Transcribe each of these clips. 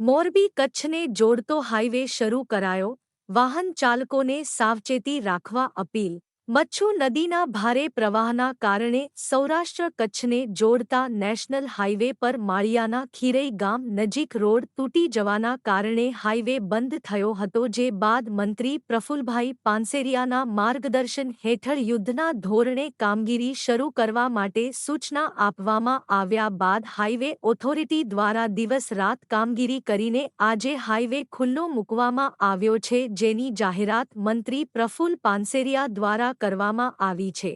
મોરબી કચ્છને જોડતો હાઇવે શરૂ કરાયો. વાહન ચાલકોને સાવચેતી રાખવા અપીલ. મચ્છુ નદીના ભારે પ્રવાહના કારણે સૌરાષ્ટ્ર કચ્છને જોડતા નેશનલ હાઇવે પર માળિયાના ખીરઈ ગામ નજીક રોડ તૂટી જવાના કારણે હાઇવે બંધ થયો હતો જે બાદ મંત્રી પ્રફુલભાઈ પાનસેરિયાના માર્ગદર્શન હેઠળ યુદ્ધના ધોરણે કામગીરી શરૂ કરવા માટે સૂચના આપવામાં આવ્યા બાદ હાઇવે ઓથોરિટી દ્વારા દિવસ રાત કામગીરી કરીને આજે હાઇવે ખુલ્લો મૂકવામાં આવ્યો છે જેની જાહેરાત મંત્રી પ્રફુલ પાનસેરિયા દ્વારા કરવામાં આવી છે.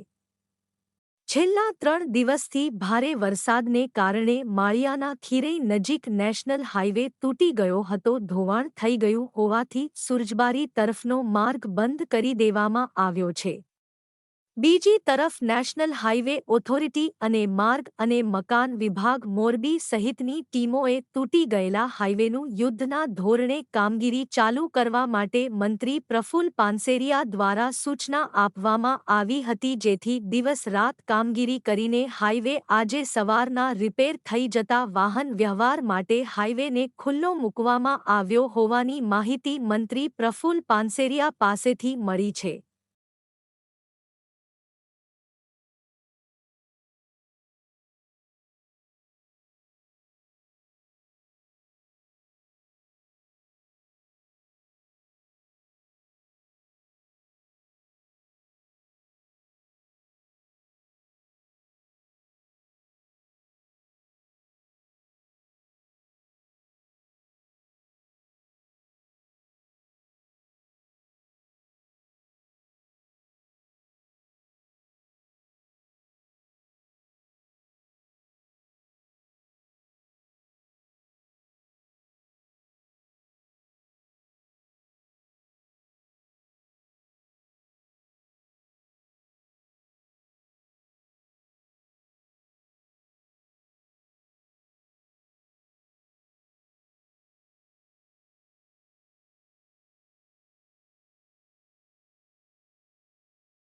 છેલ્લા ત્રણ દિવસથી ભારે વરસાદને કારણે માળિયાના ખીરઈ નજીક નેશનલ હાઇવે તૂટી ગયો હતો. ધોવાણ થઈ ગયું હોવાથી સુરજબારી તરફનો માર્ગ બંધ કરી દેવામાં આવ્યો છે. બીજી તરફ નેશનલ હાઇવે ઓથોરિટી અને માર્ગ અને મકાન વિભાગ મોરબી સહિતની ટીમોએ તૂટી ગયેલા હાઇવેનું યુદ્ધના ધોરણે કામગીરી ચાલુ કરવા માટે મંત્રી પ્રફુલ પાનસેરિયા દ્વારા સૂચના આપવામાં આવી હતી, જેથી દિવસ રાત કામગીરી કરીને હાઇવે આજે સવારના રિપેર થઈ જતા વાહન વ્યવહાર માટે હાઇવેને ખુલ્લો મૂકવામાં આવ્યો હોવાની માહિતી મંત્રી પ્રફુલ પાનસેરિયા પાસેથી મળી છે.